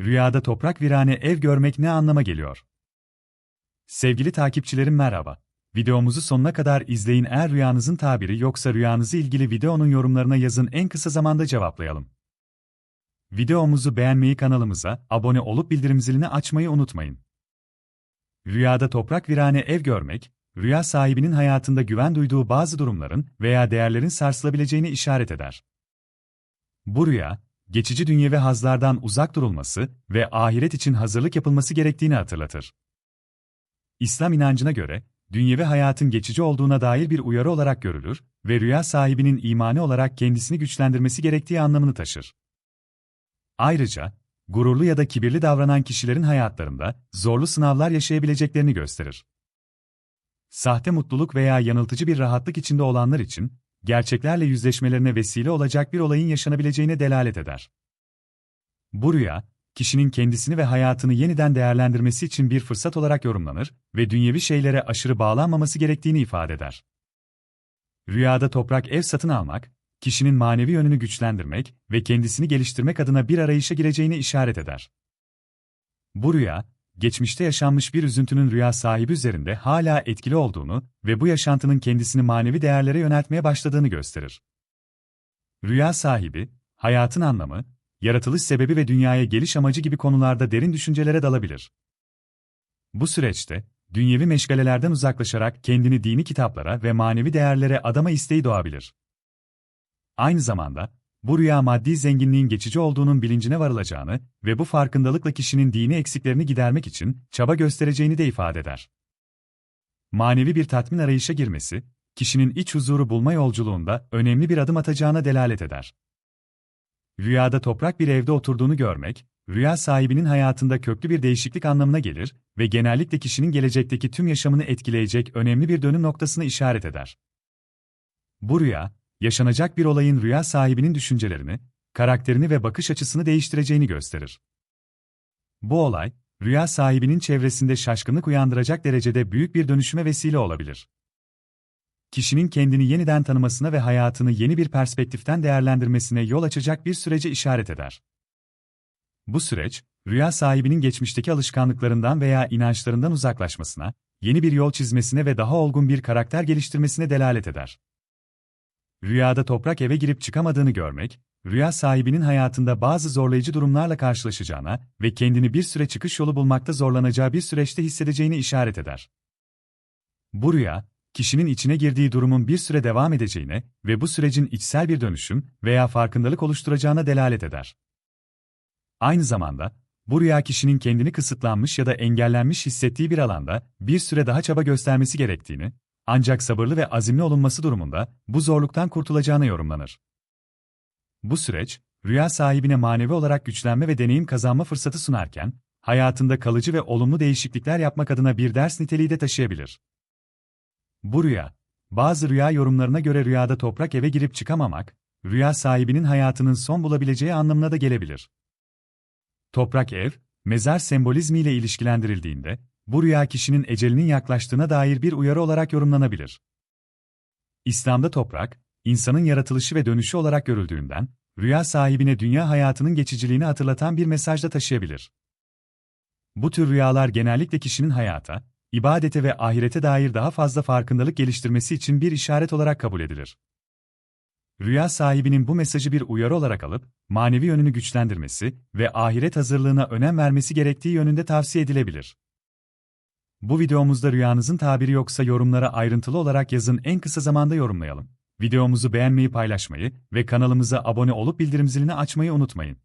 Rüyada toprak virane ev görmek ne anlama geliyor? Sevgili takipçilerim merhaba. Videomuzu sonuna kadar izleyin eğer rüyanızın tabiri yoksa rüyanızı ilgili videonun yorumlarına yazın en kısa zamanda cevaplayalım. Videomuzu beğenmeyi kanalımıza, abone olup bildirim zilini açmayı unutmayın. Rüyada toprak virane ev görmek, rüya sahibinin hayatında güven duyduğu bazı durumların veya değerlerin sarsılabileceğini işaret eder. Bu rüya, geçici dünyevi hazlardan uzak durulması ve ahiret için hazırlık yapılması gerektiğini hatırlatır. İslam inancına göre, dünyevi hayatın geçici olduğuna dair bir uyarı olarak görülür ve rüya sahibinin imani olarak kendisini güçlendirmesi gerektiği anlamını taşır. Ayrıca, gururlu ya da kibirli davranan kişilerin hayatlarında zorlu sınavlar yaşayabileceklerini gösterir. Sahte mutluluk veya yanıltıcı bir rahatlık içinde olanlar için, gerçeklerle yüzleşmelerine vesile olacak bir olayın yaşanabileceğine delalet eder. Bu rüya, kişinin kendisini ve hayatını yeniden değerlendirmesi için bir fırsat olarak yorumlanır ve dünyevi şeylere aşırı bağlanmaması gerektiğini ifade eder. Rüyada toprak ev satın almak, kişinin manevi yönünü güçlendirmek ve kendisini geliştirmek adına bir arayışa gireceğini işaret eder. Bu rüya, geçmişte yaşanmış bir üzüntünün rüya sahibi üzerinde hala etkili olduğunu ve bu yaşantının kendisini manevi değerlere yöneltmeye başladığını gösterir. Rüya sahibi, hayatın anlamı, yaratılış sebebi ve dünyaya geliş amacı gibi konularda derin düşüncelere dalabilir. Bu süreçte, dünyevi meşgalelerden uzaklaşarak kendini dini kitaplara ve manevi değerlere adama isteği doğabilir. Aynı zamanda, bu rüya maddi zenginliğin geçici olduğunun bilincine varılacağını ve bu farkındalıkla kişinin dini eksiklerini gidermek için çaba göstereceğini de ifade eder. Manevi bir tatmin arayışa girmesi, kişinin iç huzuru bulma yolculuğunda önemli bir adım atacağına delalet eder. Rüyada toprak bir evde oturduğunu görmek, rüya sahibinin hayatında köklü bir değişiklik anlamına gelir ve genellikle kişinin gelecekteki tüm yaşamını etkileyecek önemli bir dönüm noktasını işaret eder. Bu rüya, yaşanacak bir olayın rüya sahibinin düşüncelerini, karakterini ve bakış açısını değiştireceğini gösterir. Bu olay, rüya sahibinin çevresinde şaşkınlık uyandıracak derecede büyük bir dönüşüme vesile olabilir. Kişinin kendini yeniden tanımasına ve hayatını yeni bir perspektiften değerlendirmesine yol açacak bir sürece işaret eder. Bu süreç, rüya sahibinin geçmişteki alışkanlıklarından veya inançlarından uzaklaşmasına, yeni bir yol çizmesine ve daha olgun bir karakter geliştirmesine delalet eder. Rüyada toprak eve girip çıkamadığını görmek, rüya sahibinin hayatında bazı zorlayıcı durumlarla karşılaşacağına ve kendini bir süre çıkış yolu bulmakta zorlanacağı bir süreçte hissedeceğini işaret eder. Bu rüya, kişinin içine girdiği durumun bir süre devam edeceğine ve bu sürecin içsel bir dönüşüm veya farkındalık oluşturacağına delalet eder. Aynı zamanda, bu rüya kişinin kendini kısıtlanmış ya da engellenmiş hissettiği bir alanda bir süre daha çaba göstermesi gerektiğini ancak sabırlı ve azimli olunması durumunda bu zorluktan kurtulacağına yorumlanır. Bu süreç, rüya sahibine manevi olarak güçlenme ve deneyim kazanma fırsatı sunarken, hayatında kalıcı ve olumlu değişiklikler yapmak adına bir ders niteliği de taşıyabilir. Bu rüya, bazı rüya yorumlarına göre rüyada toprak eve girip çıkamamak, rüya sahibinin hayatının son bulabileceği anlamına da gelebilir. Toprak ev, mezar sembolizmiyle ilişkilendirildiğinde, bu rüya kişinin ecelinin yaklaştığına dair bir uyarı olarak yorumlanabilir. İslam'da toprak, insanın yaratılışı ve dönüşü olarak görüldüğünden, rüya sahibine dünya hayatının geçiciliğini hatırlatan bir mesaj da taşıyabilir. Bu tür rüyalar genellikle kişinin hayata, ibadete ve ahirete dair daha fazla farkındalık geliştirmesi için bir işaret olarak kabul edilir. Rüya sahibinin bu mesajı bir uyarı olarak alıp, manevi yönünü güçlendirmesi ve ahiret hazırlığına önem vermesi gerektiği yönünde tavsiye edilebilir. Bu videomuzda rüyanızın tabiri yoksa yorumlara ayrıntılı olarak yazın en kısa zamanda yorumlayalım. Videomuzu beğenmeyi paylaşmayı ve kanalımıza abone olup bildirim zilini açmayı unutmayın.